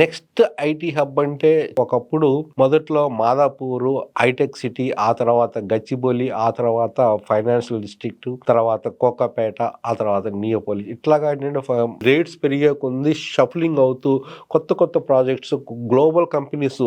Next IT hub అంటే ఒకప్పుడు మొదట్లో మాదాపూరు హైటెక్ సిటీ ఆ తర్వాత గచ్చిబౌలి ఆ తర్వాత ఫైనాన్షియల్ డిస్ట్రిక్ట్ తర్వాత కోకాపేట ఆ తర్వాత నియోపోలి. ఇట్లాగా ఏంటంటే రేట్స్ పెరిగే కొంది షఫలింగ్ అవుతూ కొత్త కొత్త ప్రాజెక్ట్స్ గ్లోబల్ కంపెనీస్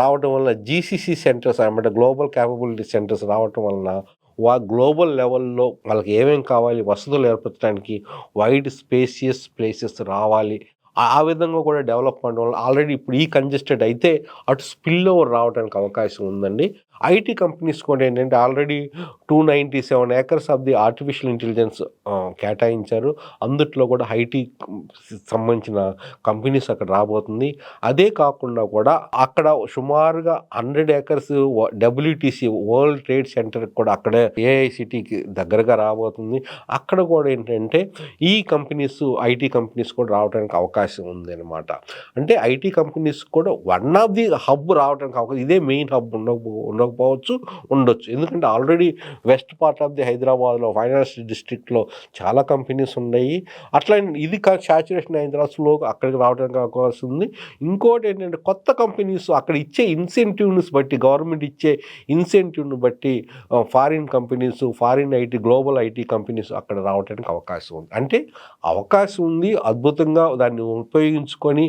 రావడం వల్ల జీసీసీ సెంటర్స్ అనమాట గ్లోబల్ క్యాపబిలిటీ సెంటర్స్ రావటం వలన వా గ్లోబల్ లెవెల్లో వాళ్ళకి ఏమేమి కావాలి వసతులు ఏర్పరచడానికి వైడ్ స్పేసియస్ ప్లేసెస్ రావాలి. ఆ విధంగా కూడా డెవలప్మెంట్ వల్ల ఆల్రెడీ ఇప్పుడు ఈ కంజెస్టెడ్ అయితే అటు స్పిల్ ఓవర్ రావడానికి అవకాశం ఉందండి. ఐటీ కంపెనీస్ కూడా ఏంటంటే already two ninety seven acres of the artificial intelligence కేటాయించారు. అందుట్లో కూడా ఐటీ సంబంధించిన కంపెనీస్ అక్కడ రాబోతుంది. అదే కాకుండా కూడా అక్కడ సుమారుగా hundred acres WTC world trade centre కూడా అక్కడే ఏఐసిటీకి దగ్గరగా రాబోతుంది. అక్కడ కూడా ఏంటంటే ఈ కంపెనీస్ ఐటీ కంపెనీస్ కూడా రావడానికి అవకాశం అవకాశం ఉందన్నమాట. అంటే ఐటీ కంపెనీస్ కూడా వన్ ఆఫ్ ది హబ్ రావడానికి అవకాశం ఇదే మెయిన్ హబ్ ఉండకపో ఉండకపోవచ్చు ఉండొచ్చు. ఎందుకంటే already west part of the హైదరాబాద్లో ఫైనాన్స్ డిస్ట్రిక్ట్లో చాలా కంపెనీస్ ఉన్నాయి. అట్లా ఇది సాచురేషన్ అయిన తర్వాత స్లోగా అక్కడికి రావడానికి అవకాశం ఉంది. ఇంకోటి ఏంటంటే కొత్త కంపెనీస్ అక్కడ ఇచ్చే ఇన్సెంటివ్స్ బట్టి గవర్నమెంట్ ఇచ్చే ఇన్సెంటివ్ను బట్టి foreign companies foreign IT global IT companies అక్కడ రావడానికి అవకాశం ఉంది. అంటే అవకాశం ఉంది అద్భుతంగా దాన్ని ఉపయోగించుకొని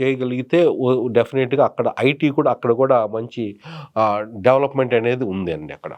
చేయగలిగితే డెఫినెట్గా అక్కడ ఐటీ కూడా అక్కడ కూడా మంచి డెవలప్మెంట్ అనేది ఉంది అండి అక్కడ.